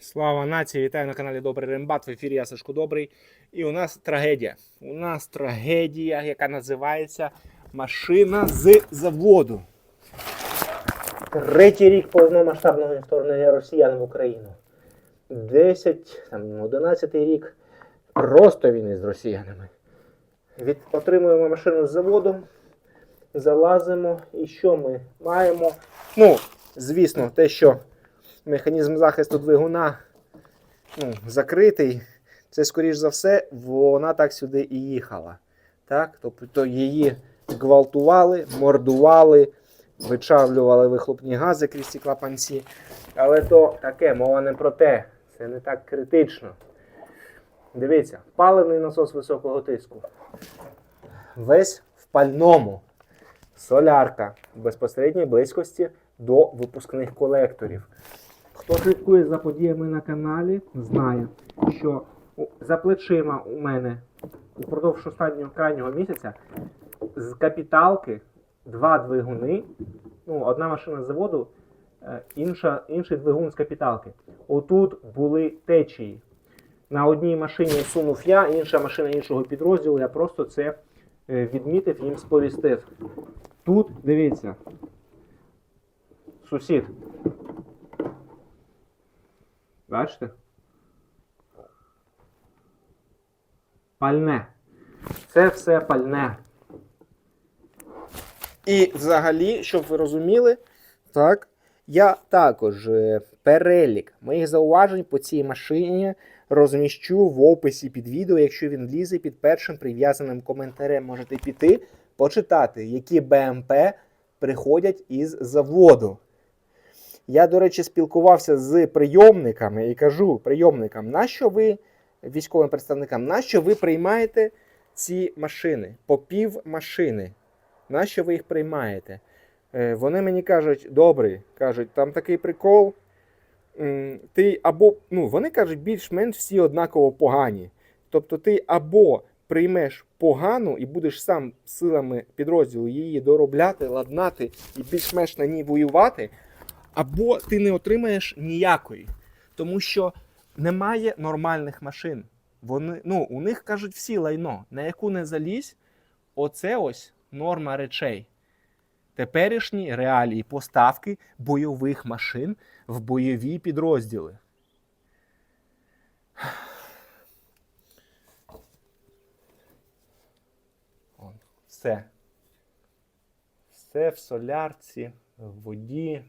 Слава нації! Вітаю на каналі Добрий Рембат. В ефірі я Сашко Добрий. І у нас трагедія. У нас трагедія, яка називається Машина з заводу. Третій рік повномасштабного вторгнення росіян в Україну. 10, там, 11 рік просто війни з росіянами. Від, отримуємо машину з заводу, залазимо. І що ми маємо? Ну, звісно, те, що механізм захисту двигуна ну, закритий, це, скоріш за все, вона так сюди і їхала. Так? Тобто її гвалтували, мордували, вичавлювали вихлопні гази крізь ці клапанці. Але то таке, мова не про те. Це не так критично. Дивіться, паливний насос високого тиску. Весь в пальному. Солярка в безпосередній близькості до випускних колекторів. Хто слідкує за подіями на каналі, знає, що за плечима у мене упродовж останнього крайнього місяця з капіталки два двигуни. Ну, одна машина з заводу, е, інша, інший двигун з капіталки. Отут були течії. На одній машині сунув я, інша машина іншого підрозділу. Я просто це е, відмітив, їм сповістив. Тут, дивіться, сусід. Бачите? Пальне. Це все пальне. І взагалі, щоб ви розуміли, так, я також е, перелік моїх зауважень по цій машині розміщу в описі під відео. Якщо він влізе під першим прив'язаним коментарем, можете піти, почитати, які БМП приходять із заводу. Я, до речі, спілкувався з прийомниками і кажу прийомникам, нащо ви, військовим представникам, нащо ви приймаєте ці машини, по пів машини? Нащо ви їх приймаєте? Е, Вони мені кажуть, добре, кажуть, там такий прикол. Ти або, ну, вони кажуть, більш-менш всі однаково погані. Тобто ти або приймеш погану і будеш сам силами підрозділу її доробляти, ладнати і більш-менш на ній воювати, або ти не отримаєш ніякої. Тому що немає нормальних машин. Вони, ну, у них кажуть всі лайно, на яку не залізь, оце ось норма речей. Теперішні реалії поставки бойових машин в бойові підрозділи. Все. Все в солярці, в воді,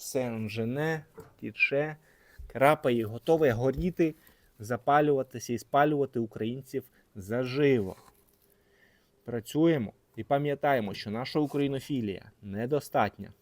все жене, тіче, крапає, готове горіти, запалюватися і спалювати українців заживо. Працюємо і пам'ятаємо, що наша українофілія недостатня.